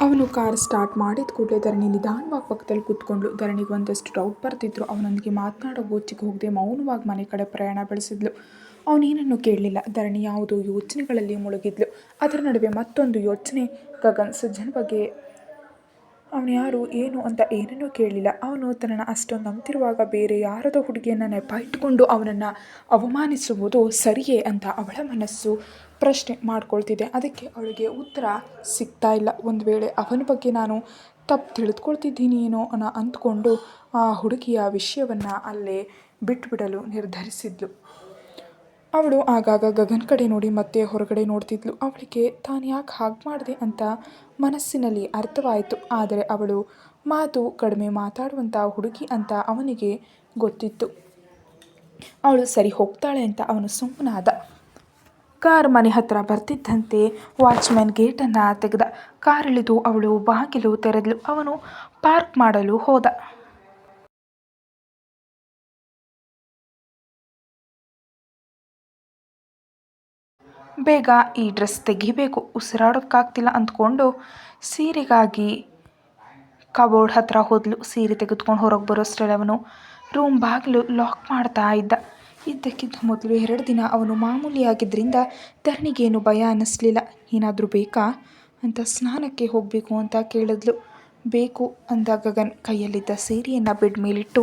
ಅವನು car start ಮಾಡಿದ ಕೂಡಲೇ ಧರಣಿ ನಿಧಾನವಾಗಿ ಪಕ್ಕದಲ್ಲಿ ಕೂತ್ಕೊಂಡು ಧರಣಿಗೆ ಒಂದಷ್ಟು ಡೌಟ್ ಬರ್ತಿದ್ರು. ಅವನೊಂದಿಗೆ ಮಾತನಾಡೋ ಗೋಚಿಗೆ ಹೋಗದೆ ಮೌನವಾಗಿ ಮನೆ ಕಡೆ ಪ್ರಯಾಣ ಬೆಳೆಸಿದ್ಲು. ಅವನೇನನ್ನು ಕೇಳಲಿಲ್ಲ. ಧರಣಿ ಯಾವುದೋ ಯೋಚನೆಗಳಲ್ಲಿ ಮುಳುಗಿದ್ಲು. ಅದರ ನಡುವೆ ಮತ್ತೊಂದು ಯೋಚನೆ ಗಗನ್ ಸಜ್ಜನ್ ಬಗ್ಗೆ ಅವನು ಯಾರು, ಏನು ಅಂತ ಏನನ್ನೂ ಕೇಳಲಿಲ್ಲ. ಅವನು ತನ್ನನ್ನು ಅಷ್ಟೊಂದು ನಂಬ್ತಿರುವಾಗ ಬೇರೆ ಯಾರದ ಹುಡುಗಿಯನ್ನು ನೆಪ ಇಟ್ಟುಕೊಂಡು ಅವನನ್ನು ಅವಮಾನಿಸುವುದು ಸರಿಯೇ ಅಂತ ಅವಳ ಮನಸ್ಸು ಪ್ರಶ್ನೆ ಮಾಡ್ಕೊಳ್ತಿದೆ. ಅದಕ್ಕೆ ಅವಳಿಗೆ ಉತ್ತರ ಸಿಗ್ತಾ ಇಲ್ಲ. ಒಂದು ವೇಳೆ ಅವನ ಬಗ್ಗೆ ನಾನು ತಪ್ಪು ತಿಳಿದುಕೊಳ್ತಿದ್ದೀನಿ ಏನೋ ಅನ್ನೋ ಅಂದ್ಕೊಂಡು ಆ ಹುಡುಗಿಯ ವಿಷಯವನ್ನು ಅಲ್ಲೇ ಬಿಟ್ಟುಬಿಡಲು ನಿರ್ಧರಿಸಿದ್ಲು. ಅವಳು ಆಗಾಗ ಗಗನ್ ಕಡೆ ನೋಡಿ ಮತ್ತೆ ಹೊರಗಡೆ ನೋಡ್ತಿದ್ಲು. ಅವಳಿಗೆ, ತಾನು ಯಾಕೆ ಹಾಗೆ ಮಾಡಿದೆ? ಅಂತ ಮನಸ್ಸಿನಲ್ಲಿ ಅರ್ಥವಾಯಿತು. ಆದರೆ ಅವಳು, ಮಾತು ಕಡಿಮೆ ಮಾತಾಡುವಂಥ ಹುಡುಗಿ ಅಂತ ಅವನಿಗೆ ಗೊತ್ತಿತ್ತು. ಅವಳು ಸರಿ ಹೋಗ್ತಾಳೆ ಅಂತ ಅವನು ಸುಮ್ಮನಾದ ಕಾರ್ ಮನೆ ಹತ್ರ ಬರ್ತಿದ್ದಂತೆ ವಾಚ್ಮ್ಯಾನ್ ಗೇಟನ್ನು ತೆಗೆದ. ಕಾರ್ ಇಳಿದು ಅವಳು ಬಾಗಿಲು ತೆರೆದಳು ಅವನು ಪಾರ್ಕ್ ಮಾಡಲು ಹೋದ. ಬೇಗ ಈ ಡ್ರೆಸ್ ತೆಗಿಬೇಕು. ಉಸಿರಾಡೋಕ್ಕಾಗ್ತಿಲ್ಲ ಅಂದ್ಕೊಂಡು ಸೀರೆಗಾಗಿ ಕಬೋರ್ಡ್ ಹತ್ತಿರ ಹೋದ್ಲು. ಸೀರೆ ತೆಗೆದುಕೊಂಡು ಹೊರಗೆ ಬರೋಷ್ಟರಲ್ಲಿ ಅವನು ರೂಮ್ ಬಾಗಿಲು ಲಾಕ್ ಮಾಡ್ತಾ ಇದ್ದ. ಇದ್ದಕ್ಕಿದ್ದ ಮೊದಲು ಎರಡು ದಿನ ಅವನು ಮಾಮೂಲಿಯಾಗಿದ್ದರಿಂದ ಧರಣಿಗೇನು ಭಯ ಅನ್ನಿಸ್ಲಿಲ್ಲ. ಏನಾದರೂ ಬೇಕಾ ಅಂತ ಸ್ನಾನಕ್ಕೆ ಹೋಗಬೇಕು ಅಂತ ಕೇಳಿದ್ಲು. ಬೇಕು ಅಂದ ಗಗನ್. ಕೈಯಲ್ಲಿದ್ದ ಸೀರೆಯನ್ನು ಬೆಡ್ ಮೇಲಿಟ್ಟು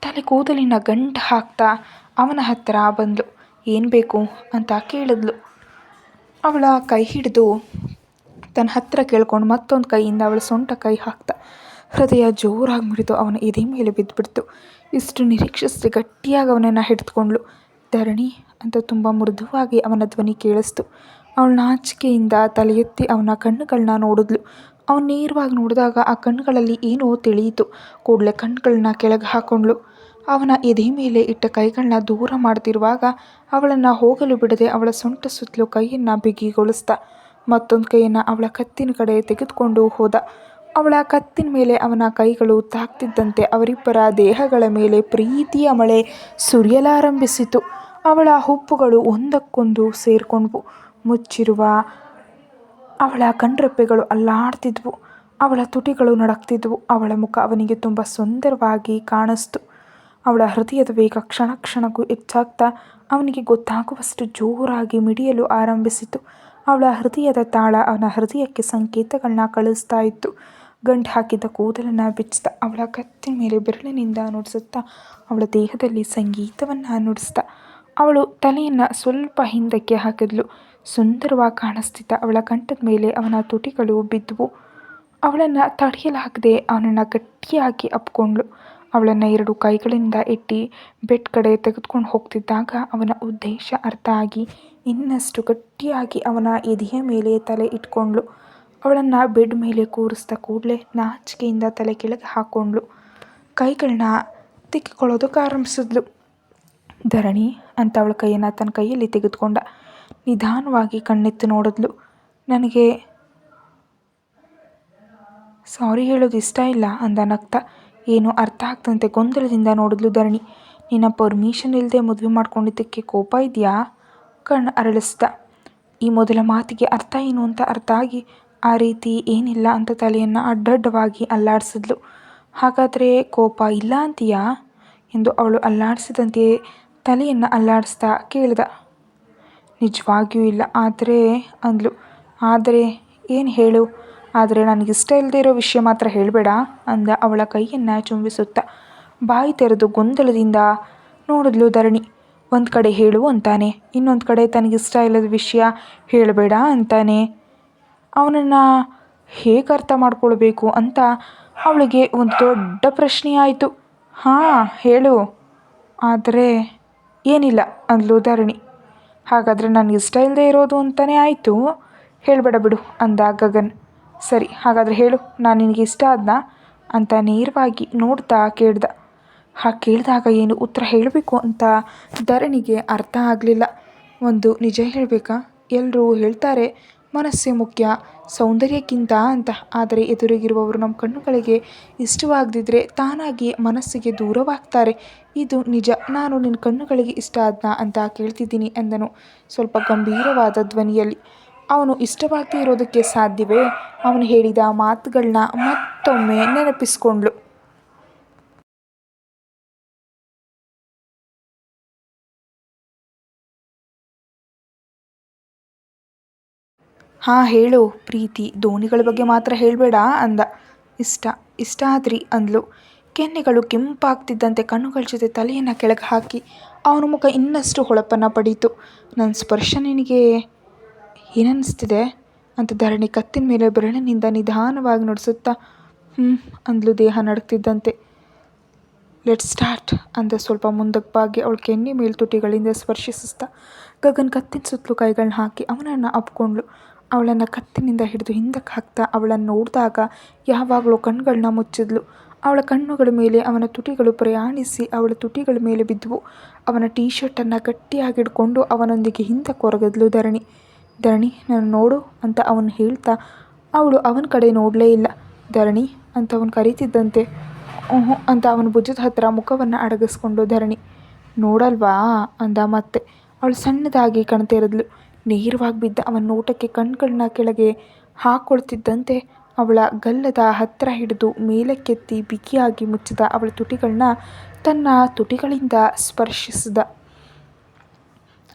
ತಲೆ ಕೂದಲಿನ ಗಂಟು ಹಾಕ್ತಾ ಅವನ ಹತ್ತಿರ ಬಂದಳು ಏನು ಬೇಕು ಅಂತ ಕೇಳಿದ್ಲು. ಅವಳ ಕೈ ಹಿಡಿದು ತನ್ನ ಹತ್ತಿರ ಕೇಳ್ಕೊಂಡು ಮತ್ತೊಂದು ಕೈಯಿಂದ ಅವಳ ಸೊಂಟ ಕೈ ಹಾಕ್ತಾ ಹೃದಯ ಜೋರಾಗಿ ಮುರಿದು ಅವನ ಎದೆ ಮೇಲೆ ಬಿದ್ದುಬಿಡ್ತು ಇಷ್ಟು ನಿರೀಕ್ಷಿಸಿ ಗಟ್ಟಿಯಾಗಿ ಅವನನ್ನು ಹಿಡಿದುಕೊಂಡ್ಳು. ಧರಣಿ ಅಂತ ತುಂಬ ಮೃದುವಾಗಿ ಅವನ ಧ್ವನಿ ಕೇಳಿಸ್ತು. ಅವಳು ನಾಚಿಕೆಯಿಂದ ತಲೆ ಎತ್ತಿ ಅವನ ಕಣ್ಣುಗಳನ್ನ ನೋಡಿದ್ಲು. ಅವನು ನೇರವಾಗಿ ನೋಡಿದಾಗ ಆ ಕಣ್ಣುಗಳಲ್ಲಿ ಏನೋ ತಿಳಿಯಿತು. ಕೂಡಲೇ ಕಣ್ಣುಗಳನ್ನ ಕೆಳಗೆ ಹಾಕೊಂಡ್ಳು. ಅವನ ಎದೆ ಮೇಲೆ ಇಟ್ಟ ಕೈಗಳನ್ನ ದೂರ ಮಾಡ್ತಿರುವಾಗ ಅವಳನ್ನು ಹೋಗಲು ಬಿಡದೆ ಅವಳ ಸೊಂಟ ಸುತ್ತಲೂ ಕೈಯನ್ನು ಬಿಗಿಗೊಳಿಸ್ದ. ಮತ್ತೊಂದು ಕೈಯನ್ನು ಅವಳ ಕತ್ತಿನ ಕಡೆ ತೆಗೆದುಕೊಂಡು ಹೋದ. ಅವಳ ಕತ್ತಿನ ಮೇಲೆ ಅವನ ಕೈಗಳು ತಾಕ್ತಿದ್ದಂತೆ ಅವರಿಬ್ಬರ ದೇಹಗಳ ಮೇಲೆ ಪ್ರೀತಿಯ ಮಳೆ ಸುರಿಯಲಾರಂಭಿಸಿತು. ಅವಳ ಹುಪ್ಪುಗಳು ಒಂದಕ್ಕೊಂದು ಸೇರಿಕೊಂಡ್ವು. ಮುಚ್ಚಿರುವ ಅವಳ ಕಣ್ರೆಪ್ಪೆಗಳು ಅಲ್ಲಾಡ್ತಿದ್ವು. ಅವಳ ತುಟಿಗಳು ನಡಕ್ತಿದ್ವು. ಅವಳ ಮುಖ ಅವನಿಗೆ ತುಂಬ ಸುಂದರವಾಗಿ ಕಾಣಿಸ್ತು. ಅವಳ ಹೃದಯದ ವೇಗ ಕ್ಷಣ ಕ್ಷಣಕ್ಕೂ ಹೆಚ್ಚಾಗ್ತಾ ಅವನಿಗೆ ಗೊತ್ತಾಗುವಷ್ಟು ಜೋರಾಗಿ ಮಿಡಿಯಲು ಆರಂಭಿಸಿತು. ಅವಳ ಹೃದಯದ ತಾಳ ಅವನ ಹೃದಯಕ್ಕೆ ಸಂಕೇತಗಳನ್ನ ಕಳಿಸ್ತಾ ಇತ್ತು. ಗಂಟು ಹಾಕಿದ್ದ ಕೂದಲನ್ನು ಬಿಚ್ಚಿದ ಅವಳ ಕತ್ತಿನ ಮೇಲೆ ಬೆರಳಿನಿಂದ ನುಡಿಸುತ್ತಾ ಅವಳ ದೇಹದಲ್ಲಿ ಸಂಗೀತವನ್ನು ನುಡಿಸ್ದ ಅವಳು ತಲೆಯನ್ನು ಸ್ವಲ್ಪ ಹಿಂದಕ್ಕೆ ಹಾಕಿದ್ಲು. ಸುಂದರವಾಗಿ ಕಾಣಿಸ್ತಿದ್ದ ಅವಳ ಕಂಠದ ಮೇಲೆ ಅವನ ತುಟಿಗಳು ಬಿದ್ದುವು. ಅವಳನ್ನು ತಡೆಯಲಾಗದೆ ಅವನನ್ನು ಗಟ್ಟಿಯಾಗಿ ಅಪ್ಕೊಂಡ್ಳು. ಅವಳನ್ನು ಎರಡು ಕೈಗಳಿಂದ ಎತ್ತಿ ಬೆಡ್ ಕಡೆ ತೆಗೆದುಕೊಂಡು ಹೋಗ್ತಿದ್ದಾಗ ಅವನ ಉದ್ದೇಶ ಅರ್ಥ ಆಗಿ ಇನ್ನಷ್ಟು ಗಟ್ಟಿಯಾಗಿ ಅವನ ಎದೆಯ ಮೇಲೆ ತಲೆ ಇಟ್ಕೊಂಡ್ಳು. ಅವಳನ್ನು ಬೆಡ್ ಮೇಲೆ ಕೂರಿಸಿದ ಕೂಡಲೇ ನಾಚಿಕೆಯಿಂದ ತಲೆ ಕೆಳಗೆ ಹಾಕ್ಕೊಂಡ್ಳು ಕೈಗಳನ್ನ ತಿಕ್ಕಿಕೊಳ್ಳೋದಕ್ಕೆ ಆರಂಭಿಸಿದ್ಲು. ಧರಣಿ ಅಂತ ಅವಳ ಕೈಯನ್ನು ತನ್ನ ಕೈಯಲ್ಲಿ ತೆಗೆದುಕೊಂಡ ನಿಧಾನವಾಗಿ ಕಣ್ಣೆತ್ತು ನೋಡಿದ್ಲು. ನನಗೆ ಸಾರಿ ಹೇಳೋದು ಇಷ್ಟ ಇಲ್ಲ ಅಂದ ನಗ್ತಾ ಏನು ಅರ್ಥ ಆಗ್ತಂತೆ ಗೊಂದಲದಿಂದ ನೋಡಿದ್ಲು ಧರಣಿ. ನಿನ್ನ ಪರ್ಮಿಷನ್ ಇಲ್ಲದೆ ಮದುವೆ ಮಾಡ್ಕೊಂಡಿದ್ದಕ್ಕೆ ಕೋಪ ಇದೆಯಾ? ಕಣ್ಣು ಅರಳಿಸ್ದ. ಈ ಮೊದಲ ಮಾತಿಗೆ ಅರ್ಥ ಏನು ಅಂತ ಅರ್ಥ ಆಗಿ ಆ ರೀತಿ ಏನಿಲ್ಲ ಅಂತ ತಲೆಯನ್ನು ಅಡ್ಡಡ್ಡವಾಗಿ ಅಲ್ಲಾಡಿಸಿದ್ಲು. ಹಾಗಾದರೆ ಕೋಪ ಇಲ್ಲ ಅಂತೀಯಾ? ಎಂದು ಅವಳು ಅಲ್ಲಾಡಿಸಿದಂತೆಯೇ ತಲೆಯನ್ನು ಅಲ್ಲಾಡಿಸ್ತಾ ಕೇಳಿದ. ನಿಜವಾಗಿಯೂ ಇಲ್ಲ, ಆದರೆ, ಅಂದ್ಲು. ಆದರೆ, ಏನು ಹೇಳು? ಆದರೆ ನನಗಿಷ್ಟ ಇಲ್ಲದೆ ಇರೋ ವಿಷಯ ಮಾತ್ರ ಹೇಳಬೇಡ ಅಂದ ಅವಳ ಕೈಯನ್ನು ಚುಂಬಿಸುತ್ತಾ. ಬಾಯಿ ತೆರೆದು ಗೊಂದಲದಿಂದ ನೋಡಿದ್ಲು ಧರಣಿ. ಒಂದು ಕಡೆ ಹೇಳು ಅಂತಾನೆ, ಇನ್ನೊಂದು ಕಡೆ ತನಗಿಷ್ಟ ಇಲ್ಲದ ವಿಷಯ ಹೇಳಬೇಡ ಅಂತಾನೆ. ಅವನನ್ನು ಹೇಗೆ ಅರ್ಥ ಮಾಡ್ಕೊಳ್ಬೇಕು ಅಂತ ಅವಳಿಗೆ ಒಂದು ದೊಡ್ಡ ಪ್ರಶ್ನೆ ಆಯಿತು. ಹಾಂ, ಹೇಳು. ಆದರೆ ಏನಿಲ್ಲ ಅಂದ್ಲು ಧರಣಿ. ಹಾಗಾದರೆ ನನಗಿಷ್ಟ ಇಲ್ಲದೆ ಇರೋದು ಅಂತಲೇ ಆಯಿತು. ಹೇಳಬೇಡ ಬಿಡು ಅಂದ ಗಗನ್. ಸರಿ, ಹಾಗಾದರೆ ಹೇಳು, ನಾನು ನಿನಗೆ ಇಷ್ಟ ಆದ್ನಾ? ಅಂತ ನೇರವಾಗಿ ನೋಡ್ತಾ ಕೇಳ್ದ. ಹಾಗೆ ಕೇಳಿದಾಗ ಏನು ಉತ್ತರ ಹೇಳಬೇಕು ಅಂತ ಧರಣಿಗೆ ಅರ್ಥ ಆಗಲಿಲ್ಲ. ಒಂದು ನಿಜ ಹೇಳಬೇಕಾ? ಎಲ್ಲರೂ ಹೇಳ್ತಾರೆ, ಮನಸ್ಸೇ ಮುಖ್ಯ, ಸೌಂದರ್ಯಕ್ಕಿಂತ ಅಂತ. ಆದರೆ ಎದುರಿಗಿರುವವರು ನಮ್ಮ ಕಣ್ಣುಗಳಿಗೆ ಇಷ್ಟವಾಗದಿದ್ದರೆ ತಾನಾಗಿ ಮನಸ್ಸಿಗೆ ದೂರವಾಗ್ತಾರೆ. ಇದು ನಿಜ, ನಾನು ನಿನ್ನ ಕಣ್ಣುಗಳಿಗೆ ಇಷ್ಟ ಆದ್ನಾ? ಅಂತ ಕೇಳ್ತಿದ್ದೀನಿ ಎಂದನು. ಸ್ವಲ್ಪ ಗಂಭೀರವಾದ ಧ್ವನಿಯಲ್ಲಿ ಅವನು ಇಷ್ಟವಾಗಿ ಇರೋದಕ್ಕೆ ಸಾಧ್ಯವೇ? ಅವನು ಹೇಳಿದ ಮಾತುಗಳನ್ನ ಮತ್ತೊಮ್ಮೆ ನೆನಪಿಸ್ಕೊಂಡ್ಳು. ಹಾಂ, ಹೇಳು. ಪ್ರೀತಿ ದೋಣಿಗಳ ಬಗ್ಗೆ ಮಾತ್ರ ಹೇಳಬೇಡ ಅಂದ. ಇಷ್ಟ ಇಷ್ಟ ಆದ್ರಿ ಅಂದ್ಲು. ಕೆನ್ನೆಗಳು ಕೆಂಪಾಗ್ತಿದ್ದಂತೆ ಕಣ್ಣುಗಳ ಜೊತೆ ತಲೆಯನ್ನು ಕೆಳಗೆ ಹಾಕಿ ಅವನ ಮುಖ ಇನ್ನಷ್ಟು ಹೊಳಪನ್ನು ಪಡೀತು. ನನ್ನ ಸ್ಪರ್ಶ ನಿನಗೆ ಏನನ್ನಿಸ್ತಿದೆ ಅಂತ ಧರಣಿ ಕತ್ತಿನ ಮೇಲೆ ಬೆರಳಿನಿಂದ ನಿಧಾನವಾಗಿ ನಡೆಸುತ್ತಾ ಹ್ಞೂ ಅಂದಲು ದೇಹ ನಡುಗ್ತಿದ್ದಂತೆ. ಲೆಟ್ ಸ್ಟಾರ್ಟ್ ಅಂದ ಸ್ವಲ್ಪ ಮುಂದಕ್ಕೆ ಬಾಗಿ ಅವಳ ಕೆನ್ನೆ ಮೇಲ್ತುಟಿಗಳಿಂದ ಸ್ಪರ್ಶಿಸುತ್ತಾ, ಗಗನ್ ಕತ್ತಿನ ಸುತ್ತಲೂ ಕೈಗಳನ್ನ ಹಾಕಿ ಅವನನ್ನು ಅಪ್ಕೊಂಡ್ಳು. ಅವಳನ್ನು ಕತ್ತಿನಿಂದ ಹಿಡಿದು ಹಿಂದಕ್ಕೆ ಹಾಕ್ತಾ ಅವಳನ್ನು ನೋಡಿದಾಗ ಯಾವಾಗಲೂ ಕಣ್ಗಳನ್ನ ಮುಚ್ಚಿದ್ಲು. ಅವಳ ಕಣ್ಣುಗಳ ಮೇಲೆ ಅವನ ತುಟಿಗಳು ಪ್ರಯಾಣಿಸಿ ಅವಳ ತುಟಿಗಳ ಮೇಲೆ ಬಿದ್ದವು. ಅವನ ಟೀ ಶರ್ಟನ್ನು ಗಟ್ಟಿಯಾಗಿಡ್ಕೊಂಡು ಅವನೊಂದಿಗೆ ಹಿಂದಕ್ಕೆ ಕೊರಗದ್ಲು ಧರಣಿ. ಧರಣಿ ನಾನು ನೋಡು ಅಂತ ಅವನು ಹೇಳ್ತಾ, ಅವಳು ಅವನ ಕಡೆ ನೋಡಲೇ ಇಲ್ಲ. ಧರಣಿ ಅಂತ ಅವನು ಕರೀತಿದ್ದಂತೆ. ಹ್ಞೂ ಅಂತ ಅವನ ಭುಜದ ಹತ್ತಿರ ಮುಖವನ್ನು ಅಡಗಿಸ್ಕೊಂಡು ಧರಣಿ, ನೋಡಲ್ವಾ ಅಂದ ಮತ್ತೆ. ಅವಳು ಸಣ್ಣದಾಗಿ ಕಣ್ತೆರೆದ್ಲು ನೇರವಾಗಿ ಬಿದ್ದ ಅವನ ನೋಟಕ್ಕೆ ಕಣ್ಗಳನ್ನ ಕೆಳಗೆ ಹಾಕೊಳ್ತಿದ್ದಂತೆ ಅವಳ ಗಲ್ಲದ ಹತ್ತಿರ ಹಿಡಿದು ಮೇಲಕ್ಕೆತ್ತಿ ಬಿಗಿಯಾಗಿ ಮುಚ್ಚಿದ ಅವಳ ತುಟಿಗಳನ್ನ ತನ್ನ ತುಟಿಗಳಿಂದ ಸ್ಪರ್ಶಿಸಿದ.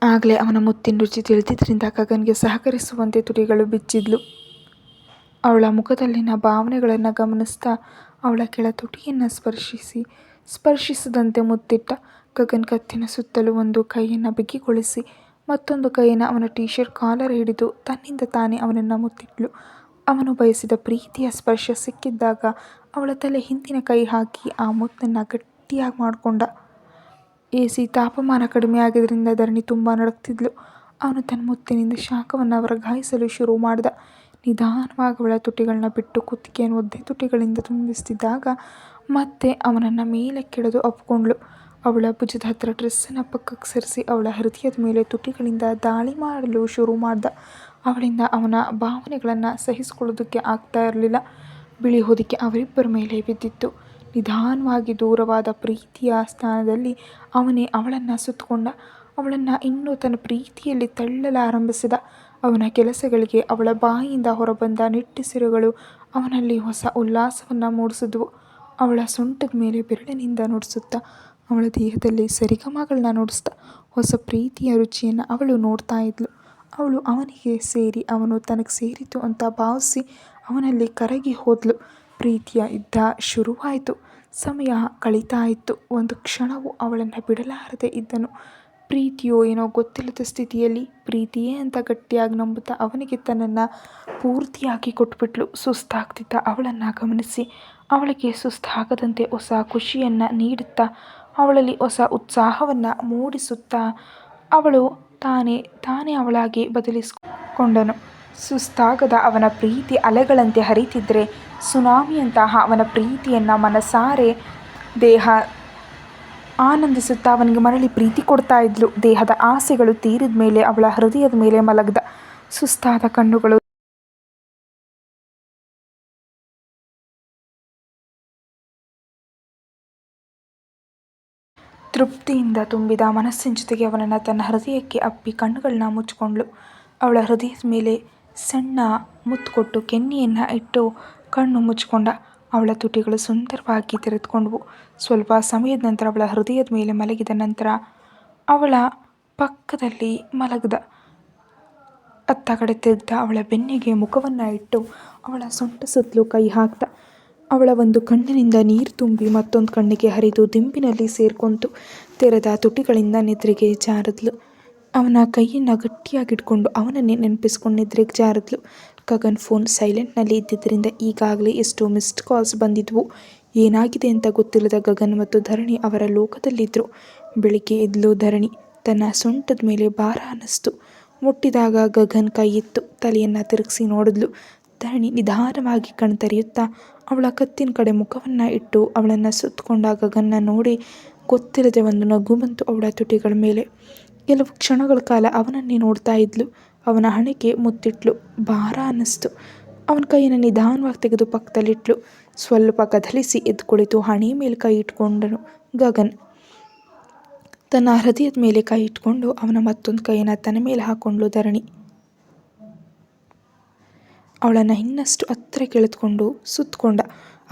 ಆಗಲೇ ಅವನ ಮುತ್ತಿನ ರುಚಿ ತಿಳಿದಿದ್ದರಿಂದ ಗಗನ್ಗೆ ಸಹಕರಿಸುವಂತೆ ತುಟಿಗಳು ಬಿಚ್ಚಿದ್ಲು. ಅವಳ ಮುಖದಲ್ಲಿನ ಭಾವನೆಗಳನ್ನು ಗಮನಿಸ್ತಾ ಅವಳ ಕೆಳ ತುಟಿಯನ್ನು ಸ್ಪರ್ಶಿಸಿ, ಸ್ಪರ್ಶಿಸದಂತೆ ಮುತ್ತಿಟ್ಟ ಗಗನ್ ಕತ್ತಿನ ಸುತ್ತಲೂ ಒಂದು ಕೈಯನ್ನು ಬಿಗಿಗೊಳಿಸಿ, ಮತ್ತೊಂದು ಕೈಯನ್ನು ಅವನ ಟೀ ಶರ್ಟ್ ಕಾಲರ್ ಹಿಡಿದು ತನ್ನಿಂದ ತಾನೇ ಅವನನ್ನು ಮುತ್ತಿಟ್ಲು. ಅವನು ಬಯಸಿದ ಪ್ರೀತಿಯ ಸ್ಪರ್ಶ ಸಿಕ್ಕಿದ್ದಾಗ ಅವಳ ತಲೆ ಹಿಂದಿನ ಕೈ ಹಾಕಿ ಆ ಮುತ್ತನ್ನು ಗಟ್ಟಿಯಾಗಿ ಮಾಡಿಕೊಂಡ. ಎ ಸಿ ತಾಪಮಾನ ಕಡಿಮೆ ಆಗಿದ್ದರಿಂದ ಧರಣಿ ತುಂಬ ನಡುಗ್ತಿದ್ಲು ಅವನು ತನ್ನ ಮುತ್ತಿನಿಂದ ಶಾಖವನ್ನು ವರ್ಗಾಯಿಸಲು ಶುರು ಮಾಡಿದ. ನಿಧಾನವಾಗಿ ಅವಳ ತುಟಿಗಳನ್ನ ಬಿಟ್ಟು ಕುತ್ತಿಗೆಯನ್ನು ಒದ್ದೆ ತುಟಿಗಳಿಂದ ತುಂಬಿಸ್ತಿದ್ದಾಗ ಮತ್ತೆ ಅವನನ್ನು ಮೇಲೆ ಕೆಳದು ಅಪ್ಕೊಂಡ್ಳು. ಅವಳ ಭುಜದ ಹತ್ರ ಡ್ರೆಸ್ಸನ್ನು ಪಕ್ಕಕ್ಕೆ ಸರಿಸಿ ಅವಳ ಹೃದಯದ ಮೇಲೆ ತುಟಿಗಳಿಂದ ದಾಳಿ ಮಾಡಲು ಶುರು ಮಾಡ್ದ. ಅವಳಿಂದ ಅವನ ಭಾವನೆಗಳನ್ನು ಸಹಿಸಿಕೊಳ್ಳೋದಕ್ಕೆ ಆಗ್ತಾ ಇರಲಿಲ್ಲ. ಬಿಳಿ ಹೊದಿಕೆ ಅವರಿಬ್ಬರ ಮೇಲೆ ಬಿದ್ದಿತ್ತು. ನಿಧಾನವಾಗಿ ದೂರವಾದ ಪ್ರೀತಿಯ ಸ್ಥಾನದಲ್ಲಿ ಅವನೇ ಅವಳನ್ನು ಸುತ್ತಕೊಂಡ. ಅವಳನ್ನು ಇನ್ನೂ ತನ್ನ ಪ್ರೀತಿಯಲ್ಲಿ ತಳ್ಳಲಾರಂಭಿಸಿದ ಅವನ ಕೆಲಸಗಳಿಗೆ ಅವಳ ಬಾಯಿಯಿಂದ ಹೊರಬಂದ ನಿಟ್ಟುಸಿರುಗಳು ಅವನಲ್ಲಿ ಹೊಸ ಉಲ್ಲಾಸವನ್ನು ಮೂಡಿಸಿದ್ವು. ಅವಳ ಸೊಂಟದ ಮೇಲೆ ಬೆರಳಿನಿಂದ ನುಡಿಸುತ್ತಾ, ಅವಳ ದೇಹದಲ್ಲಿ ಸರಿಗಮಗಳನ್ನ ನುಡಿಸ್ತ ಹೊಸ ಪ್ರೀತಿಯ ರುಚಿಯನ್ನು ಅವಳು ನೋಡ್ತಾ ಇದ್ಲು. ಅವಳು ಅವನಿಗೆ ಸೇರಿ, ಅವನು ತನಗೆ ಸೇರಿತು ಅಂತ ಭಾವಿಸಿ ಅವನಲ್ಲಿ ಕರಗಿ ಹೋದ್ಲು. ಪ್ರೀತಿಯ ಯುದ್ಧ ಶುರುವಾಯಿತು. ಸಮಯ ಕಳೀತಾ ಇತ್ತು ಒಂದು ಕ್ಷಣವು ಅವಳನ್ನು ಬಿಡಲಾರದೆ ಇದ್ದನು. ಪ್ರೀತಿಯೋ ಏನೋ ಗೊತ್ತಿಲ್ಲದ ಸ್ಥಿತಿಯಲ್ಲಿ ಪ್ರೀತಿಯೇ ಅಂತ ಗಟ್ಟಿಯಾಗಿ ನಂಬುತ್ತಾ ಅವನಿಗೆ ತನ್ನನ್ನು ಪೂರ್ತಿಯಾಗಿ ಕೊಟ್ಬಿಟ್ಲು. ಸುಸ್ತಾಗ್ತಿದ್ದ ಅವಳನ್ನು ಗಮನಿಸಿ. ಅವಳಿಗೆ ಸುಸ್ತಾಗದಂತೆ ಹೊಸ ಖುಷಿಯನ್ನು ನೀಡುತ್ತಾ, ಅವಳಲ್ಲಿ ಹೊಸ ಉತ್ಸಾಹವನ್ನು ಮೂಡಿಸುತ್ತಾ, ಅವಳು ತಾನೇ ತಾನೇ ಅವಳಾಗಿ ಬದಲಿಸಿಕೊಂಡನು. ಸುಸ್ತಾಗದ ಅವನ ಪ್ರೀತಿ ಅಲೆಗಳಂತೆ ಹರಿತಿದ್ದರೆ ಸುನಾಮಿಯಂತಹ ಅವನ ಪ್ರೀತಿಯನ್ನು ಮನಸಾರೆ ದೇಹ ಆನಂದಿಸುತ್ತಾ ಅವನಿಗೆ ಮರಳಿ ಪ್ರೀತಿ ಕೊಡ್ತಾ ಇದ್ಲು. ದೇಹದ ಆಸೆಗಳು ತೀರಿದ ಮೇಲೆ ಅವಳ ಹೃದಯದ ಮೇಲೆ ಮಲಗದ ಸುಸ್ತಾದ ಕಣ್ಣುಗಳು. ತೃಪ್ತಿಯಿಂದ ತುಂಬಿದ ಮನಸ್ಸಿನ ಜೊತೆಗೆ ಅವನನ್ನು ತನ್ನ ಹೃದಯಕ್ಕೆ ಅಪ್ಪಿ ಕಣ್ಣುಗಳನ್ನ ಮುಚ್ಚಿಕೊಂಡ್ಳು. ಅವಳ ಹೃದಯದ ಮೇಲೆ ಸಣ್ಣ ಮುತ್ತು ಕೊಟ್ಟು ಕೆನ್ನೆಯನ್ನು ಇಟ್ಟು ಕಣ್ಣು ಮುಚ್ಚಿಕೊಂಡ. ಅವಳ ತುಟಿಗಳು ಸುಂದರವಾಗಿ ತೆರೆದುಕೊಂಡವು. ಸ್ವಲ್ಪ ಸಮಯದ ನಂತರ ಅವಳ ಹೃದಯದ ಮೇಲೆ ಮಲಗಿದ ನಂತರ ಅವಳ ಪಕ್ಕದಲ್ಲಿ ಮಲಗಿದ. ಅತ್ತ ಕಡೆ ತೆಗೆದ ಅವಳ ಬೆನ್ನಿಗೆ ಮುಖವನ್ನು ಇಟ್ಟು ಅವಳ ಸೊಂಟ ಸುತ್ತಲೂ ಕೈ ಹಾಕ್ದ. ಅವಳ ಒಂದು ಕಣ್ಣಿನಿಂದ ನೀರು ತುಂಬಿ ಮತ್ತೊಂದು ಕಣ್ಣಿಗೆ ಹರಿದು ದಿಂಬಿನಲ್ಲಿ ಸೇರ್ಕೊಂತು ತೆರೆದ ತುಟಿಗಳಿಂದ ನಿದ್ರೆಗೆ ಜಾರದ್ಲು. ಅವನ ಕೈಯನ್ನು ಗಟ್ಟಿಯಾಗಿಟ್ಕೊಂಡು ಅವನನ್ನೇ ನೆನಪಿಸ್ಕೊಂಡು ನಿದ್ರೆಗೆ ಜಾರದ್ಲು. ಗಗನ್ ಫೋನ್ ಸೈಲೆಂಟ್ನಲ್ಲಿ ಇದ್ದಿದ್ದರಿಂದ ಈಗಾಗಲೇ ಎಷ್ಟೋ ಮಿಸ್ಡ್ ಕಾಲ್ಸ್ ಬಂದಿದ್ವು. ಏನಾಗಿದೆ ಅಂತ ಗೊತ್ತಿಲ್ಲದ ಗಗನ್ ಮತ್ತು ಧರಣಿ ಅವರ ಲೋಕದಲ್ಲಿದ್ದರು ಬೆಳಿಗ್ಗೆ ಎದ್ಲು ಧರಣಿ. ತನ್ನ ಸೊಂಟದ ಮೇಲೆ ಭಾರ ಅನ್ನಿಸ್ತು. ಮುಟ್ಟಿದಾಗ ಗಗನ್ ಕೈ ತಲೆಯನ್ನು ತಿರುಗಿಸಿ ನೋಡಿದ್ಲು. ಧರಣಿ ನಿಧಾನವಾಗಿ ಕಣ್ತರಿಯುತ್ತಾ ಅವಳ ಕತ್ತಿನ ಕಡೆ ಮುಖವನ್ನು ಇಟ್ಟು ಅವಳನ್ನು ಸುತ್ತಕೊಂಡ ಗಗನ್ನ ನೋಡಿ ಗೊತ್ತಿಲ್ಲದೆ ಒಂದು ನಗು ಬಂತು ಅವಳ ತುಟಿಗಳ ಮೇಲೆ. ಕೆಲವು ಕ್ಷಣಗಳ ಕಾಲ ಅವನನ್ನೇ ನೋಡ್ತಾ ಇದ್ಲು. ಅವನ ಹಣೆಗೆ ಮುತ್ತಿಟ್ಲು. ಭಾರ ಅನ್ನಿಸ್ತು. ಅವನ ಕೈಯನ್ನು ನಿಧಾನವಾಗಿ ತೆಗೆದು ಪಕ್ಕದಲ್ಲಿಟ್ಲು. ಸ್ವಲ್ಪ ಕದಲಿಸಿ ಎದ್ದು ಕುಳಿತು ಹಣೆ ಮೇಲೆ ಕೈ ಇಟ್ಕೊಂಡನು ಗಗನ್. ತನ್ನ ಹೃದಯದ ಮೇಲೆ ಕೈ ಇಟ್ಕೊಂಡು ಅವನ ಮತ್ತೊಂದು ಕೈಯನ್ನು ತನ್ನ ಮೇಲೆ ಹಾಕೊಂಡ್ಲು ಧರಣಿ. ಅವಳನ್ನು ಇನ್ನಷ್ಟು ಹತ್ತಿರ ಕೆಳೆದುಕೊಂಡು ಸುತ್ತಕೊಂಡ.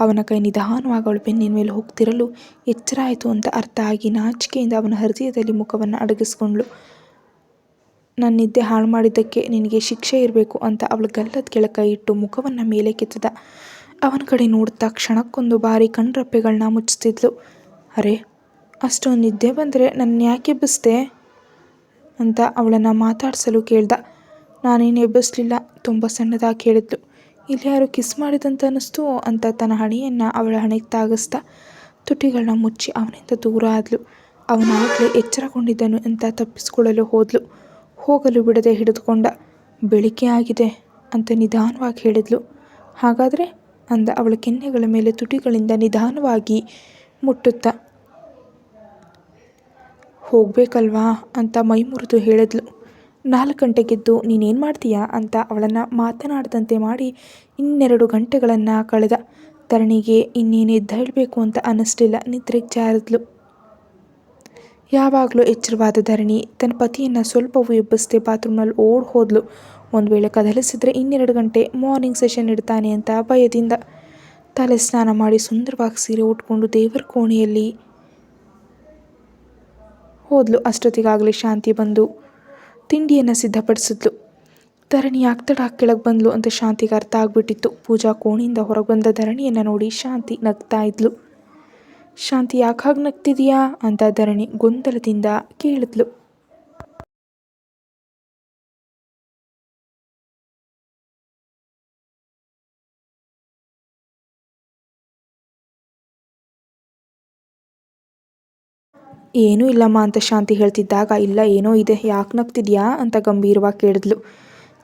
ಅವನ ಕೈ ನಿಧಾನವಾಗಿ ಅವಳು ಬೆನ್ನಿನ ಮೇಲೆ ಹೋಗ್ತಿರಲು ಎಚ್ಚರ ಆಯಿತು ಅಂತ ಅರ್ಥ ಆಗಿ ನಾಚಿಕೆಯಿಂದ ಅವನ ಹೃದಯದಲ್ಲಿ ಮುಖವನ್ನು ಅಡಗಿಸ್ಕೊಂಡ್ಳು. ನನ್ನ ನಿದ್ದೆ ಹಾಳು ಮಾಡಿದ್ದಕ್ಕೆ ನಿನಗೆ ಶಿಕ್ಷೆ ಇರಬೇಕು ಅಂತ ಅವಳು ಗಲ್ಲದ ಕೆಳಕ ಇಟ್ಟು ಮುಖವನ್ನು ಮೇಲೆ ಕೆತ್ತದ. ಅವನ ಕಡೆ ನೋಡ್ತಾ ಕ್ಷಣಕ್ಕೊಂದು ಬಾರಿ ಕಣ್ರಪ್ಪೆಗಳನ್ನ ಮುಚ್ಚಿಸ್ತಿದ್ಲು. ಅರೆ, ಅಷ್ಟೊಂದು ನಿದ್ದೆ ಬಂದರೆ ನನ್ನ ಯಾಕೆ ಎಬ್ಬಿಸ್ದೆ? ಅಂತ ಅವಳನ್ನು ಮಾತಾಡಿಸಲು ಕೇಳ್ದ. ನಾನೇನು ಎಬ್ಬಿಸ್ಲಿಲ್ಲ, ತುಂಬ ಸಣ್ಣದಾಗಿ ಕೇಳಿದ್ಲು ಇಲ್ಲಿ ಯಾರು ಕಿಸ್ ಮಾಡಿದಂತ ಅನ್ನಿಸ್ತು? ಅಂತ ತನ್ನ ಹಣೆಯನ್ನು ಅವಳ ಹಣೆಗೆ ತಾಗಿಸ್ತಾ ತುಟಿಗಳನ್ನ ಮುಚ್ಚಿ ಅವನಿಂದ ದೂರ ಆದ್ಲು. ಅವನಾಗಲೇ ಎಚ್ಚರಗೊಂಡಿದ್ದನು ಅಂತ ತಪ್ಪಿಸ್ಕೊಳ್ಳಲು ಹೋದ್ಲು. ಹೋಗಲು ಬಿಡದೆ ಹಿಡಿದುಕೊಂಡ, ಬೆಳಿಗ್ಗೆ ಆಗಿದೆ ಅಂತ ನಿಧಾನವಾಗಿ ಹೇಳಿದ್ಲು. ಹಾಗಾದರೆ ಅಂದ ಅವಳ ಕೆನ್ನೆಗಳ ಮೇಲೆ ತುಟಿಗಳಿಂದ ನಿಧಾನವಾಗಿ ಮುಟ್ಟುತ್ತಾ, ಹೋಗಬೇಕಲ್ವಾ ಅಂತ ಮೈ ಮುರಿದು ಹೇಳಿದ್ಲು. ನಾಲ್ಕು ಗಂಟೆಗೆದ್ದು ನೀನೇನು ಮಾಡ್ತೀಯಾ ಅಂತ ಅವಳನ್ನು ಮಾತನಾಡದಂತೆ ಮಾಡಿ ಇನ್ನೆರಡು ಗಂಟೆಗಳನ್ನು ಕಳೆದ. ತರಣಿಗೆ ಇನ್ನೇನು ಎದ್ದೇಳಬೇಕು ಅಂತ ಅನ್ನಿಸ್ಲಿಲ್ಲ. ನಿದ್ರೆಗೆ ಜಾರಿದ್ಲು. ಯಾವಾಗಲೂ ಎಚ್ಚರವಾದ ಧರಣಿ. ತನ್ನ ಪತಿಯನ್ನು ಸ್ವಲ್ಪವೂ ಎಬ್ಬಿಸದೆ ಬಾತ್ರೂಮ್ನಲ್ಲಿ ಓಡ್ ಹೋದ್ಲು. ಒಂದು ವೇಳೆ ಕದಲಿಸಿದ್ರೆ ಇನ್ನೆರಡು ಗಂಟೆ ಮಾರ್ನಿಂಗ್ ಸೆಷನ್ ಇಡ್ತಾನೆ ಅಂತ ಭಯದಿಂದ ತಲೆ ಸ್ನಾನ ಮಾಡಿ ಸುಂದರವಾಗಿ ಸೀರೆ ಉಟ್ಕೊಂಡು ದೇವರ ಕೋಣೆಯಲ್ಲಿ ಹೋದ್ಲು. ಅಷ್ಟೊತ್ತಿಗಾಗಲೇ ಶಾಂತಿ ಬಂದು ತಿಂಡಿಯನ್ನು ಸಿದ್ಧಪಡಿಸಿದ್ಲು. ಧರಣಿ ಆಗ್ತಡ ತಡ ಕೆಳಗೆ ಬಂದ್ಲು ಅಂತ ಶಾಂತಿಗೆ ಅರ್ಥ ಆಗ್ಬಿಟ್ಟಿತ್ತು. ಪೂಜಾ ಕೋಣೆಯಿಂದ ಹೊರಗೆ ಬಂದ ಧರಣಿಯನ್ನು ನೋಡಿ ಶಾಂತಿ ನಗ್ತಾ ಇದ್ಲು. ಶಾಂತಿ ಯಾಕೆ ಹಾಗೆ ನಗ್ತಿದೀಯಾ ಅಂತ ಧರಣಿ ಗೊಂದಲದಿಂದ ಕೇಳಿದ್ಲು. ಏನೂ ಇಲ್ಲಮ್ಮ ಅಂತ ಶಾಂತಿ ಹೇಳ್ತಿದ್ದಾಗ, ಇಲ್ಲ, ಏನೋ ಇದೆ ಯಾಕೆ ನಗ್ತಿದ್ಯಾ ಅಂತ ಗಂಭೀರವಾಗಿ ಕೇಳಿದ್ಲು.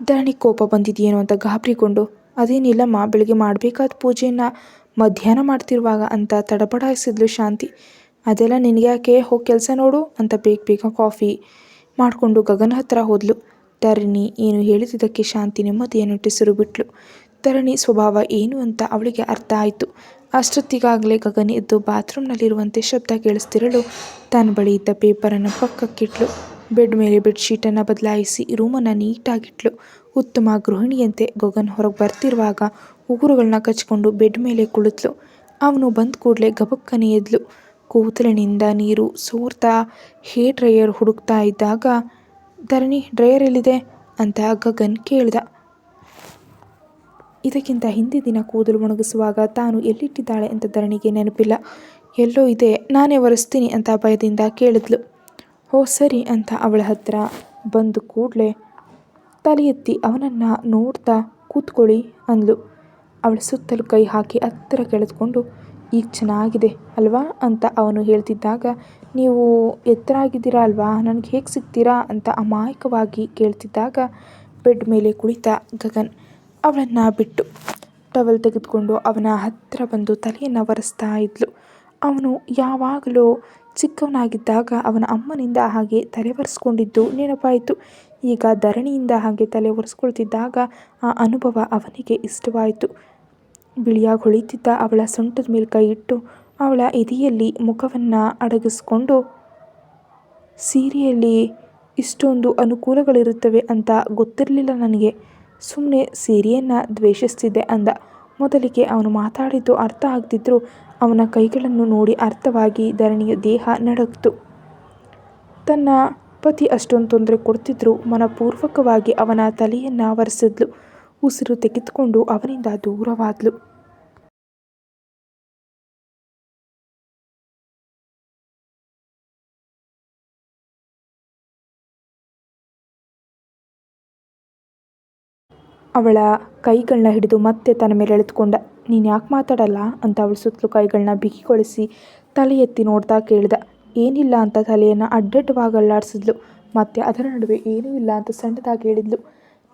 ಧರಣಿ ಕೋಪ ಬಂದಿದೆಯೇನೋ ಅಂತ ಗಾಬರಿಗೊಂಡು, ಅದೇನಿಲ್ಲಮ್ಮ, ಬೆಳಿಗ್ಗೆ ಮಾಡಬೇಕಾದ ಪೂಜೆಯನ್ನು ಮಧ್ಯಾಹ್ನ ಮಾಡ್ತಿರುವಾಗ ಅಂತ ತಡಬಡಾಯಿಸಿದ್ಲು ಶಾಂತಿ. ಅದೆಲ್ಲ ನಿನಗೆ ಯಾಕೆ ಹೋಗಿ ಕೆಲಸ ನೋಡು ಅಂತ ಬೇಗ ಬೇಗ ಕಾಫಿ ಮಾಡಿಕೊಂಡು ಗಗನ ಹತ್ರ ಹೋದ್ಲು. ತರಣಿ ಏನು ಹೇಳಿದ್ದಕ್ಕೆ ಶಾಂತಿ ನೆಮ್ಮದಿಯನ್ನು ಟಿಸಿರು ಬಿಟ್ಲು ತರಣಿ, ಸ್ವಭಾವ ಏನು ಅಂತ ಅವಳಿಗೆ ಅರ್ಥ ಆಯಿತು. ಅಷ್ಟೊತ್ತಿಗಾಗಲೇ ಗಗನ ಎದ್ದು ಬಾತ್ರೂಮ್ನಲ್ಲಿರುವಂತೆ ಶಬ್ದ ಕೇಳಿಸ್ತಿರಲು ತನ್ನ ಬಳಿ ಇದ್ದ ಪೇಪರನ್ನು ಪಕ್ಕಕ್ಕಿಟ್ಲು. ಬೆಡ್ ಮೇಲೆ ಬೆಡ್ ಶೀಟ್ ಅನ್ನ ಬದಲಾಯಿಸಿ ರೂಮನ್ನು ನೀಟಾಗಿಟ್ಲು. ಉತ್ತಮ ಗೃಹಿಣಿಯಂತೆ ಗಗನ್ ಹೊರಗೆ ಬರ್ತಿರುವಾಗ ಉಗುರುಗಳನ್ನ ಕಚ್ಕೊಂಡು ಬೆಡ್ ಮೇಲೆ ಕುಳಿತ್ಲು. ಅವನು ಬಂದ ಕೂಡಲೇ ಗಬಕ್ಕನೆ ಎದ್ಲು. ಕೂದಲಿನಿಂದ ನೀರು ಸೋರ್ತಾ ಹೇ ಡ್ರೈಯರ್ ಹುಡುಕ್ತಾ ಇದ್ದಾಗ, ಧರಣಿ, ಡ್ರೈಯರ್ ಎಲ್ಲಿದೆ? ಅಂತ ಗಗನ್ ಕೇಳ್ದ. ಇದಕ್ಕಿಂತ ಹಿಂದೆ ದಿನ ಕೂದಲು ಒಣಗಿಸುವಾಗ ತಾನು ಎಲ್ಲಿಟ್ಟಿದ್ದಾಳೆ ಅಂತ ಧರಣಿಗೆ ನೆನಪಿಲ್ಲ. ಎಲ್ಲೋ ಇದೆ, ನಾನೇ ಒರೆಸ್ತೀನಿ ಅಂತ ಭಯದಿಂದ ಕೇಳಿದ್ಲು. ಓ ಸರಿ ಅಂತ ಅವಳ ಹತ್ರ ಬಂದು ಕೂಡಲೇ ತಲೆ ಎತ್ತಿ ಅವನನ್ನು ನೋಡ್ತಾ ಕೂತ್ಕೊಳ್ಳಿ ಅಂದಳು ಅವಳ ಸುತ್ತಲೂ ಕೈ ಹಾಕಿ ಹತ್ತಿರ ಕೆಳೆದುಕೊಂಡು, ಈಗ ಚೆನ್ನಾಗಿದೆ ಅಲ್ವಾ? ಅಂತ ಅವನು ಹೇಳ್ತಿದ್ದಾಗ, ನೀವು ಎತ್ತರ ಆಗಿದ್ದೀರಾ ಅಲ್ವಾ? ನನಗೆ ಹೇಗೆ ಸಿಗ್ತೀರಾ? ಅಂತ ಅಮಾಯಕವಾಗಿ ಕೇಳ್ತಿದ್ದಾಗ, ಬೆಡ್ ಮೇಲೆ ಕುಳಿತ ಗಗನ್ ಅವಳನ್ನು ಬಿಟ್ಟು ಟವಲ್ ತೆಗೆದುಕೊಂಡು ಅವನ ಹತ್ತಿರ ಬಂದು ತಲೆಯನ್ನು ಒರೆಸ್ತಾ ಇದ್ಲು. ಅವನು ಯಾವಾಗಲೂ ಚಿಕ್ಕವನಾಗಿದ್ದಾಗ ಅವನ ಅಮ್ಮನಿಂದ ಹಾಗೆ ತಲೆ ಒರೆಸ್ಕೊಂಡಿದ್ದು ನೆನಪಾಯಿತು. ಈಗ ಧರಣಿಯಿಂದ ಹಾಗೆ ತಲೆ ಒರೆಸ್ಕೊಳ್ತಿದ್ದಾಗ ಆ ಅನುಭವ ಅವನಿಗೆ ಇಷ್ಟವಾಯಿತು. ಬಿಳಿಯಾಗಿ ಹೊಳಿತಿದ್ದ ಅವಳ ಸೊಂಟದ ಮೇಲೆ ಕೈ ಇಟ್ಟು ಅವಳ ಎದೆಯಲ್ಲಿ ಮುಖವನ್ನು ಅಡಗಿಸ್ಕೊಂಡು, ಸೀರೆಯಲ್ಲಿ ಇಷ್ಟೊಂದು ಅನುಕೂಲಗಳಿರುತ್ತವೆ ಅಂತ ಗೊತ್ತಿರಲಿಲ್ಲ ನನಗೆ. ಸುಮ್ಮನೆ ಸೀರೆಯನ್ನು ದ್ವೇಷಿಸ್ತಿದ್ದೆ ಅಂದ. ಮೊದಲಿಗೆ ಅವನು ಮಾತಾಡಿದ್ದು ಅರ್ಥ ಆಗ್ತಿದ್ರು. ಅವನ ಕೈಗಳನ್ನು ನೋಡಿ ಅರ್ಥವಾಗಿ ಧರಣಿಯ ದೇಹ ನಡಗ್ತು. ತನ್ನ ಪತಿ ಅಷ್ಟೊಂದು ತೊಂದರೆ ಕೊಡ್ತಿದ್ರು ಮನಪೂರ್ವಕವಾಗಿ ಅವನ ತಲೆಯನ್ನು ಒರೆಸಿದ್ಲು ಉಸಿರು ತೆಗೆದುಕೊಂಡು ಅವನಿಂದ ದೂರವಾದ್ಲು. ಅವಳ ಕೈಗಳನ್ನ ಹಿಡಿದು ಮತ್ತೆ ತನ್ನ ಮೇಲೆ ಎಳೆದುಕೊಂಡ, ನೀನು ಯಾಕೆ ಮಾತಾಡಲ್ಲ? ಅಂತ ಅವಳ ಸುತ್ತಲೂ ಕೈಗಳನ್ನ ಬಿಗಿಗೊಳಿಸಿ ತಲೆ ಎತ್ತಿ ನೋಡ್ತಾ ಕೇಳಿದ. ಏನಿಲ್ಲ ಅಂತ ತಲೆಯನ್ನು ಅಡ್ಡಡ್ಡವಾಗಿ ಅಲ್ಲಾಡಿಸಿದ್ಲು. ಮತ್ತೆ ಅದರ ನಡುವೆ ಏನೂ ಇಲ್ಲ ಅಂತ ಸಣ್ಣದಾಗಿ ಹೇಳಿದ್ಲು.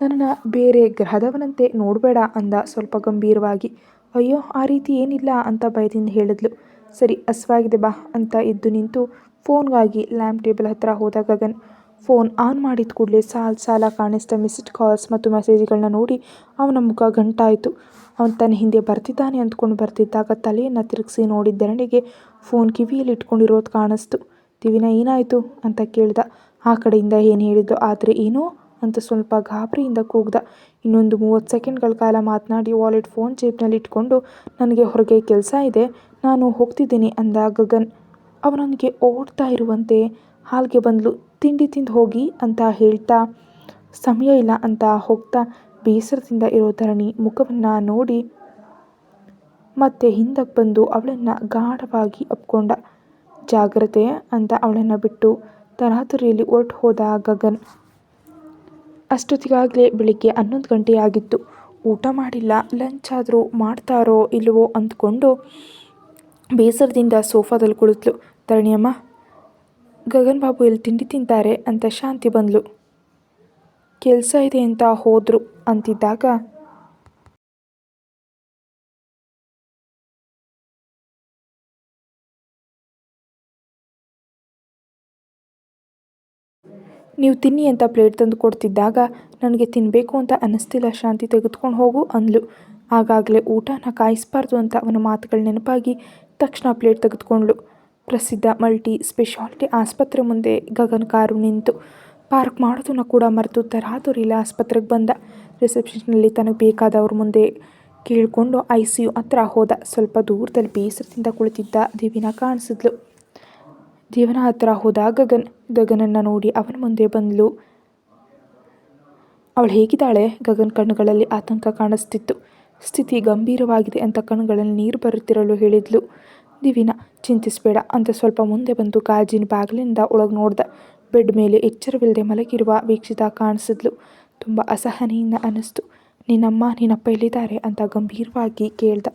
ನನ್ನನ್ನು ಬೇರೆ ಗ್ರಹದವನಂತೆ ನೋಡಬೇಡ ಅಂದ ಸ್ವಲ್ಪ ಗಂಭೀರವಾಗಿ. ಅಯ್ಯೋ, ಆ ರೀತಿ ಏನಿಲ್ಲ ಅಂತ ಭಯದಿಂದ ಹೇಳಿದ್ಲು. ಸರಿ, ಹಸ್ವಾಗಿದೆ ಬಾ ಅಂತ ಎದ್ದು ನಿಂತು ಫೋನ್ಗಾಗಿ ಲ್ಯಾಂಪ್ ಟೇಬಲ್ ಹತ್ತಿರ ಹೋದಾಗ ಗಗನ್. ಫೋನ್ ಆನ್ ಮಾಡಿದ ಕೂಡಲೇ ಸಾಲು, ಸಾಲ ಕಾಣಿಸಿದ ಮಿಸ್ಡ್ ಕಾಲ್ಸ್ ಮತ್ತು ಮೆಸೇಜ್ಗಳನ್ನ ನೋಡಿ ಅವನ ಮುಖ ಗಂಟಾಯಿತು. ಅವನು ತನ್ನ ಹಿಂದೆ ಬರ್ತಿದ್ದಾನೆ ಅಂದ್ಕೊಂಡು ಬರ್ತಿದ್ದಾಗ ತಲೆಯನ್ನು ತಿರುಗಿಸಿ ನೋಡಿದ ಧರಣಿಗೆ ಫೋನ್ ಕಿವಿಯಲ್ಲಿ ಇಟ್ಕೊಂಡಿರೋದು ಕಾಣಿಸ್ತು. ದಿವಿನ ಏನಾಯಿತು ಅಂತ ಕೇಳ್ದ. ಆ ಕಡೆಯಿಂದ ಏನು ಹೇಳಿದ್ದು ಆದರೆ ಏನೋ ಅಂತ ಸ್ವಲ್ಪ ಗಾಬರಿಯಿಂದ ಕೂಗ್ದ. ಇನ್ನೊಂದು ಮೂವತ್ತು ಸೆಕೆಂಡ್ಗಳ ಕಾಲ ಮಾತನಾಡಿ ವಾಲೆಟ್ ಫೋನ್ ಜೇಬ್ನಲ್ಲಿ ಇಟ್ಕೊಂಡು, ನನಗೆ ಹೊರಗೆ ಕೆಲಸ ಇದೆ. ನಾನು ಹೋಗ್ತಿದ್ದೀನಿ ಅಂದ ಗಗನ್. ಅವನೊಂದಿಗೆ ಓಡ್ತಾ ಇರುವಂತೆ ಹಾಲ್ಗೆ ಬಂದ್ಲು. ತಿಂಡಿ ತಿಂದು ಹೋಗಿ ಅಂತ ಹೇಳ್ತಾ, ಸಮಯ ಇಲ್ಲ ಅಂತ ಹೋಗ್ತಾ ಬೇಸರದಿಂದ ಇರೋ ಧರಣಿ ಮುಖವನ್ನು ನೋಡಿ ಮತ್ತೆ ಹಿಂದಕ್ಕೆ ಬಂದು ಅವಳನ್ನು ಗಾಢವಾಗಿ ಅಪ್ಕೊಂಡ. ಜಾಗ್ರತೆ ಅಂತ ಅವಳನ್ನು ಬಿಟ್ಟು ತರಾತುರಿಯಲ್ಲಿ ಹೊರಟು ಹೋದ ಗಗನ್. ಅಷ್ಟೊತ್ತಿಗಾಗಲೇ ಬೆಳಿಗ್ಗೆ ಹನ್ನೊಂದು ಗಂಟೆ ಆಗಿತ್ತು ಊಟ ಮಾಡಿಲ್ಲ, ಲಂಚ್ ಆದರೂ ಮಾಡ್ತಾರೋ ಇಲ್ಲವೋ ಅಂದ್ಕೊಂಡು ಬೇಸರದಿಂದ ಸೋಫಾದಲ್ಲಿ ಕುಳಿತಳು ಧರಣಿಯಮ್ಮ ಗಗನ್ ಬಾಬು ಎಲ್ಲಿ ತಿಂಡಿ ತಿಂತಾರೆ ಅಂತ ಶಾಂತಿ ಬಂದ್ಲು. ಕೆಲಸ ಇದೆ ಅಂತ ಹೋದ್ರು ಅಂತಿದ್ದಾಗ ನೀವು ತಿನ್ನಿ ಅಂತ ಪ್ಲೇಟ್ ತಂದು ಕೊಡ್ತಿದ್ದಾಗ ನನಗೆ ತಿನ್ನಬೇಕು ಅಂತ ಅನ್ನಿಸ್ತಿಲ್ಲ ಶಾಂತಿ ತೆಗೆದುಕೊಂಡು ಹೋಗು ಅಂದ್ಲು. ಆಗಾಗಲೇ ಊಟನ ಕಾಯಿಸ್ಬಾರ್ದು ಅಂತ ಅವನ ಮಾತುಗಳು ನೆನಪಾಗಿ ತಕ್ಷಣ ಪ್ಲೇಟ್ ತೆಗೆದುಕೊಂಡ್ಳು. ಪ್ರಸಿದ್ಧ ಮಲ್ಟಿ ಸ್ಪೆಷಾಲಿಟಿ ಆಸ್ಪತ್ರೆ ಮುಂದೆ ಗಗನ್ ಕಾರು ನಿಂತು ಪಾರ್ಕ್ ಮಾಡೋದನ್ನು ಕೂಡ ಮರೆತು ತರಾತುರಿಲ್ಲ ಆಸ್ಪತ್ರೆಗೆ ಬಂದ. ರಿಸೆಪ್ಷನ್ನಲ್ಲಿ ತನಗೆ ಬೇಕಾದವ್ರ ಮುಂದೆ ಕೇಳಿಕೊಂಡು ಐ ಸಿ ಯು ಹತ್ರ ಹೋದ. ಸ್ವಲ್ಪ ದೂರದಲ್ಲಿ ಬೇಸರದಿಂದ ಕುಳಿತಿದ್ದ ದೇವಿನ ಕಾಣಿಸಿದ್ಲು. ದೇವನ ಹತ್ರ ಹೋದ ಗಗನ್, ಗಗನನ್ನು ನೋಡಿ ಅವನ ಮುಂದೆ ಬಂದಳು ಅವಳು ಹೇಗಿದ್ದಾಳೆ? ಗಗನ್ ಕಣ್ಣುಗಳಲ್ಲಿ ಆತಂಕ ಕಾಣಿಸ್ತಿತ್ತು. ಸ್ಥಿತಿ ಗಂಭೀರವಾಗಿದೆ ಅಂತ ಕಣ್ಣುಗಳಲ್ಲಿ ನೀರು ಬರುತ್ತಿರಲು ಹೇಳಿದ್ಲು. ದಿವಿನ, ಚಿಂತಿಸಬೇಡ, ಅಂತ ಸ್ವಲ್ಪ ಮುಂದೆ ಬಂದು ಗಾಜಿನ ಬಾಗಿಲಿಂದ ಒಳಗೆ ನೋಡ್ದ. ಬೆಡ್ ಮೇಲೆ ಎಚ್ಚರವಿಲ್ಲದೆ ಮಲಗಿರುವ ವೀಕ್ಷಿತ ಕಾಣಿಸಿದ್ಲು. ತುಂಬ ಅಸಹನೆಯಿಂದ ಅನ್ನಿಸ್ತು ನಿನ್ನಮ್ಮ ನಿನ್ನಪ್ಪ ಎಲ್ಲಿದ್ದಾರೆ ಅಂತ ಗಂಭೀರವಾಗಿ ಕೇಳ್ದ.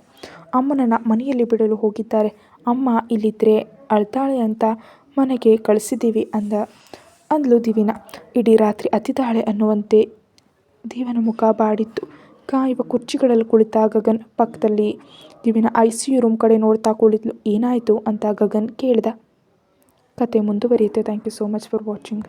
"ಅಮ್ಮನನ್ನ ಮನೆಯಲ್ಲಿ ಬಿಡಲು ಹೋಗಿದ್ದಾರೆ. ಅಮ್ಮ ಇಲ್ಲಿದ್ದರೆ ಅಳ್ತಾಳೆ ಅಂತ ಮನೆಗೆ ಕಳಿಸಿದ್ದೀವಿ ಅಂದ, ಅಂದ್ಲು ದಿವಿನ. ಇಡೀ ರಾತ್ರಿ ಅತ್ತಿದ್ದಾಳೆ ಅನ್ನುವಂತೆ ದೇವನ ಮುಖ ಬಾಡಿತ್ತು. ಕಾಯುವ ಕುರ್ಚಿಗಳಲ್ಲಿ ಕುಳಿತ ಗಗನ್ ಪಕ್ಕದಲ್ಲಿ ದಿವಿನ ಐ ಸಿ ಯು ರೂಮ್ ಕಡೆ ನೋಡ್ತಾ ಕುಳಿತ್ಲು ಏನಾಯಿತು? ಅಂತ ಗಗನ್ ಕೇಳ್ದ. ಕತೆ ಮುಂದುವರಿಯುತ್ತೆ. Thank you so much for watching